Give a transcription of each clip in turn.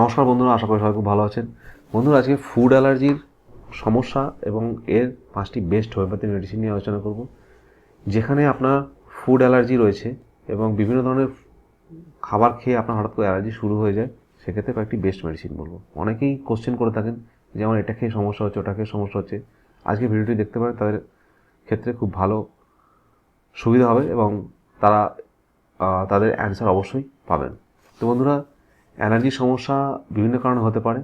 নমস্কার বন্ধুরা, আশা করি সবাই খুব ভালো আছেন। বন্ধুরা, আজকে ফুড অ্যালার্জির সমস্যা এবং এর পাঁচটি বেস্ট হোমিওপ্যাথি মেডিসিন নিয়ে আলোচনা করব, যেখানে আপনার ফুড অ্যালার্জি রয়েছে এবং বিভিন্ন ধরনের খাবার খেয়ে আপনার হঠাৎ করে অ্যালার্জি শুরু হয়ে যায়, সেক্ষেত্রে কয়েকটি বেস্ট মেডিসিন বলব। অনেকেই কোশ্চেন করে থাকেন যে, আমার এটা খেয়ে সমস্যা হচ্ছে, ওটা খেয়ে সমস্যা হচ্ছে। আজকে ভিডিওটি দেখতে পারেন, তাদের ক্ষেত্রে খুব ভালো সুবিধা হবে এবং তারা তাদের অ্যান্সার অবশ্যই পাবেন। তো বন্ধুরা অ্যালার্জির সমস্যা বিভিন্ন কারণে হতে পারে,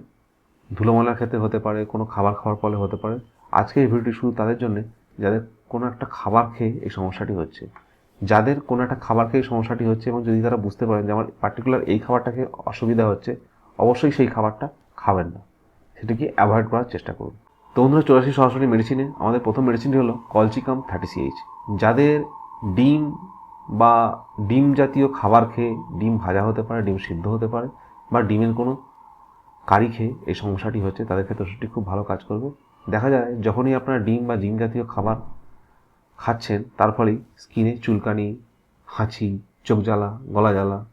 ধুলোমলার ক্ষেত্রে হতে পারে, কোনো খাবার খাওয়ার ফলে হতে পারে। আজকে এই ভিডিওটি শুধু তাদের জন্য, যাদের কোনো একটা খাবার খেয়ে এই সমস্যাটি হচ্ছে। যাদের কোনো একটা খাবার খেয়ে সমস্যাটি হচ্ছে এবং যদি তারা বুঝতে পারেন যে আমার পার্টিকুলার এই খাবারটাকে অসুবিধা হচ্ছে, অবশ্যই সেই খাবারটা খাবেন না। সেটাকে অ্যাভয়েড করার চেষ্টা করুন। তো বন্ধুরা, চলে সরাসরি মেডিসিনে আমাদের প্রথম মেডিসিনটি হলো কলচিকাম থার্টি সিএইচ যাদের ডিম বা ডিম জাতীয় খাবার খেয়ে ডিম ভাজা হতে পারে, ডিম সিদ্ধ হতে পারে, বা ডিমের কোনো কারি খেয়ে এই সমস্যাটি হচ্ছে, তাদের ক্ষেত্রে ওষুধটি খুব ভালো কাজ করবে। দেখা যায় যখনই আপনারা ডিম বা ডিম জাতীয় খাবার খাচ্ছেন, তার ফলেই স্কিনে চুলকানি, হাঁচি, চোখ জ্বালা, গলা জ্বালা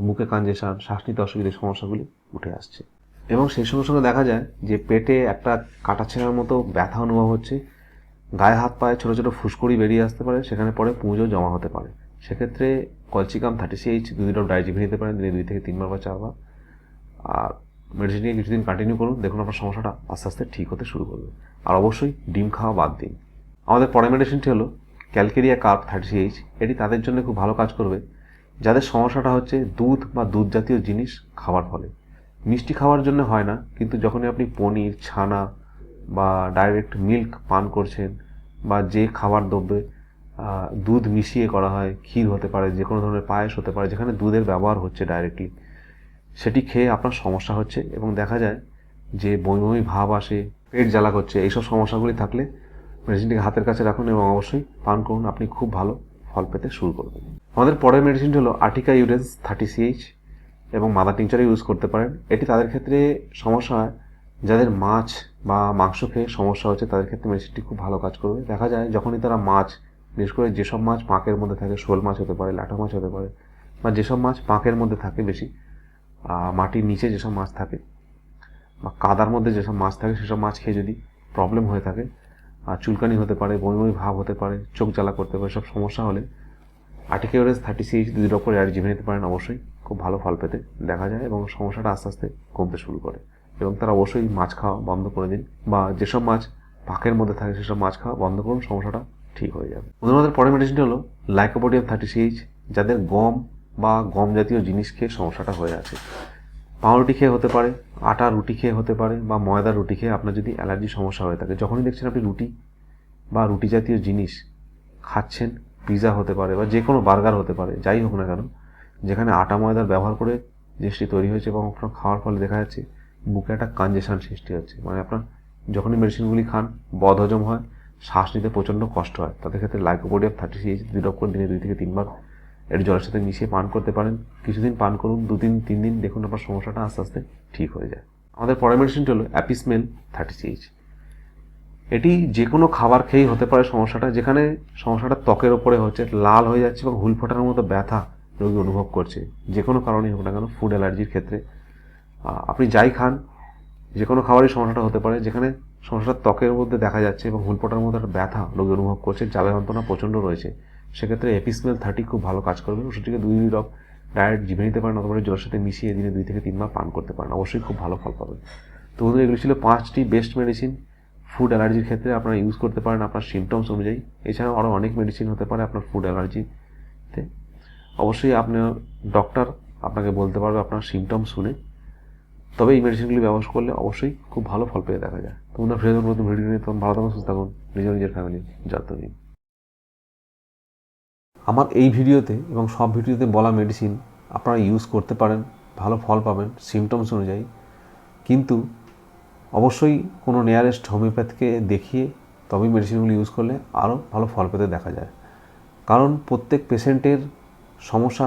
মুখে কাঞ্জেশন শ্বাস নিতে অসুবিধার সমস্যাগুলি উঠে আসছে। এবং সেই সঙ্গে সঙ্গে দেখা যায় যে পেটে একটা কাটা ছেঁড়ার মতো ব্যথা অনুভব হচ্ছে। গায়ে হাত পায়ে ছোটো ছোটো ফুসকুড়ি বেরিয়ে আসতে পারে, সেখানে পরে পুঁজো জমা হতে পারে। সেক্ষেত্রে কলচিকাম থার্টি সিএইচ দুই ড্রপ ডাইজিভি নিতে পারেন, দিনে দুই থেকে তিনবার বা চারবার। আর মেডিসিন নিয়ে কিছুদিন কন্টিনিউ করুন, দেখুন আপনার সমস্যাটা আস্তে আস্তে ঠিক হতে শুরু করবে। আর অবশ্যই ডিম খাওয়া বাদ দিন। আমাদের পরের মেডিসিনটি হলো ক্যালকেরিয়া কার্প থার্টি সিএইচ এটি তাদের জন্য খুব ভালো কাজ করবে। যাদের সমস্যাটা হচ্ছে দুধ বা দুধ জাতীয় জিনিস খাওয়ার ফলে। মিষ্টি খাওয়ার জন্য হয় না, কিন্তু যখনই আপনি পনির, ছানা বা ডাইরেক্ট মিল্ক পান করছেন বা যে খাবার দ্রব্যে দুধ মিশিয়ে করা হয়, ক্ষীর হতে পারে যে কোনো ধরনের পায়েস হতে পারে, যেখানে দুধের ব্যবহার হচ্ছে ডাইরেক্টলি সেটি খেয়ে আপনার সমস্যা হচ্ছে এবং দেখা যায় যে বমি বমি ভাব আসে, পেট জ্বালা করছে, এইসব সমস্যাগুলি থাকলে মেডিসিনটিকে হাতের কাছে রাখুন এবং অবশ্যই পান করুন, আপনি খুব ভালো ফল পেতে শুরু করবেন। আমাদের পরের মেডিসিনটি হলো আর্টিকা ইউরেন্স থার্টি সিএইচ এবং মাদার টিংচারে ইউজ করতে পারেন। এটি তাদের ক্ষেত্রে সমস্যা হয় যাদের মাছ বা মাংস খেয়ে সমস্যা হচ্ছে, তাদের ক্ষেত্রে মেডিসিনটি খুব ভালো কাজ করবে। দেখা যায় যখনই তারা মাছ, বিশেষ করে যেসব মাছ পাঁকের মধ্যে থাকে, শোল মাছ হতে পারে লাটা মাছ হতে পারে, বা যেসব মাছ পাঁকের মধ্যে থাকে বেশি মাটির নিচে যেসব মাছ থাকে, বা কাদার মধ্যে যেসব মাছ থাকে, সেসব মাছ খেয়ে যদি প্রবলেম হয়ে থাকে আর চুলকানি হতে পারে বমি বমি ভাব হতে পারে, চোখ জ্বালা করতে পারে, সব সমস্যা হলে আর্টিকেওরেজ থার্টি সিএইচ দুই রকম আর জিভে নিতে পারেন অবশ্যই, খুব ভালো ফল পেতে দেখা যায় এবং সমস্যাটা আস্তে আস্তে কমতে শুরু করে। এবং তারা অবশ্যই মাছ খাওয়া বন্ধ করে দিন। বা যেসব মাছ পাকের মধ্যে থাকে, সেসব মাছ খাওয়া বন্ধ করুন, সমস্যাটা ঠিক হয়ে যাবে। আমাদের পরের মেডিসিনটা হলো লাইকোপোডিয়াম থার্টি সিএইচ যাদের গম বা গম জাতীয় জিনিস খেয়ে সমস্যাটা হয়ে আছে। পাউরুটি খেয়ে হতে পারে, আটা রুটি খেয়ে হতে পারে, বা ময়দা রুটি খেয়ে আপনার যদি অ্যালার্জি সমস্যা হয়ে থাকে, যখনই দেখছেন আপনি রুটি বা রুটি জাতীয় জিনিস খাচ্ছেন পিৎজা হতে পারে বা যে কোনো বার্গার হতে পারে, যাই হোক না কেন, যেখানে আটা ময়দার ব্যবহার করে জিনিসটি তৈরি হয়েছে এবং আপনার খাওয়ার ফলে দেখা যাচ্ছে বুকে একটা কনজেশন সৃষ্টি হচ্ছে। মানে আপনার যখনই মেডিসিনগুলি খান, বদহজম হয়, শ্বাস নিতে প্রচণ্ড কষ্ট হয়। তাদের ক্ষেত্রে লাইকোপোডিয়াম থার্টি সিএইচ দুই করে দিনে দুই থেকে তিনবার এর জলের সাথে মিশিয়ে পান করতে পারেন। কিছুদিন পান করুন দু দিন তিন দিন দেখুন আপনার সমস্যাটা আস্তে আস্তে ঠিক হয়ে যায়। আমাদের পরের মেডিসিনটি হলো অ্যাপিসমেল থার্টি সিএইচ এটি যে কোনো খাবার খেয়েই হতে পারে সমস্যাটা, যেখানে সমস্যাটা ত্বকের ওপরে হচ্ছে, লাল হয়ে যাচ্ছে এবং হুল ফোটার মতো ব্যথা রোগী অনুভব করছে। যে কোনো কারণেই হোক না কেন ফুড অ্যালার্জির ক্ষেত্রে আপনি যাই খান যে কোনো খাবারই সমস্যাটা হতে পারে, যেখানে সমস্যাটা ত্বকের মধ্যে দেখা যাচ্ছে এবং হুল মধ্যে একটা ব্যথা রোগী অনুভব করছে জ্বালা যন্ত্রণা প্রচণ্ড রয়েছে। সেক্ষেত্রে এপিসমেল থার্টি খুব ভালো কাজ করবে ওষুধটিকে দুই দুই ড্রপ ডায়েট জিভে নিতে পারেন অথবা জলের সাথে মিশিয়ে দিনে দুই থেকে তিনবার পান করতে পারেন। অবশ্যই খুব ভালো ফল পাবেন। তো বন্ধুরা, এগুলো ছিল পাঁচটি বেস্ট মেডিসিন ফুড অ্যালার্জির ক্ষেত্রে আপনারা ইউজ করতে পারেন আপনার সিমটমস অনুযায়ী। এছাড়াও আরও অনেক মেডিসিন হতে পারে আপনার ফুড অ্যালার্জিতে অবশ্যই আপনার ডক্টর আপনাকে বলতে পারবে আপনার সিমটম শুনে। তবে এই মেডিসিনগুলি ব্যবহার করলে অবশ্যই খুব ভালো ফল পেয়ে দেখা যায়। তোমরা বন্ধুরা ফিরে নতুন ভিডিও নিয়ে। তখন ভালো থাকুন সুস্থ থাকুন নিজের নিজের ফ্যামিলি যত্ন নিন। আমার এই ভিডিওতে এবং সব ভিডিওতে বলা মেডিসিন আপনারা ইউজ করতে পারেন, ভালো ফল পাবেন সিমটমস অনুযায়ী। কিন্তু অবশ্যই কোনো নিয়ারেস্ট হোমিওপ্যাথকে দেখিয়ে তবেই মেডিসিনগুলো ইউজ করলে আরও ভালো ফল পেতে দেখা যায়। কারণ প্রত্যেক পেশেন্টের সমস্যা